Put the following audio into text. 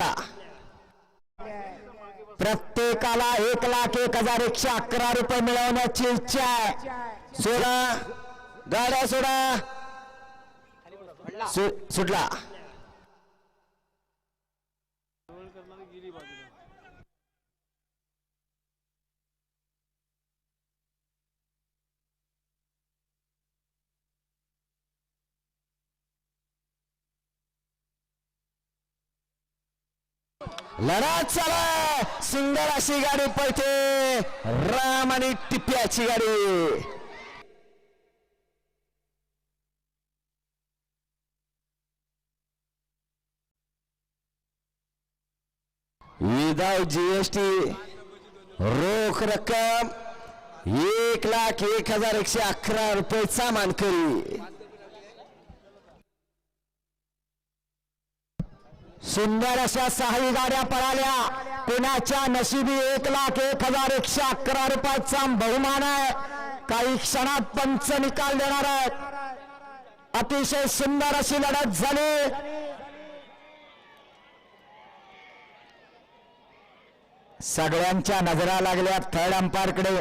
करा प्रत्येकाला एक लाख एक हजार एकशे अकरा रुपये मिळवण्याची इच्छा आहे. सोडा. गाड्या सोडा. सु- सुटला. लढत चला सुंदर अशी गाडी पळते. राम आणि टिप्प्याची गाडी. विदाउट जीएसटी रोख रक्कम एक लाख एक हजार एकशे अकरा रुपयेचा मानकरी सुंदर अशा सहाही गाड्या पळाल्या. पुण्याच्या नशिबी एक लाख एक हजार एकशे अकरा रुपयाचा बहुमान आहे. काही क्षणात पंच निकाल देणार आहेत. अतिशय सुंदर अशी लढत झाली. सगळ्यांच्या नजरा लागल्या थर्ड अंपायरकडे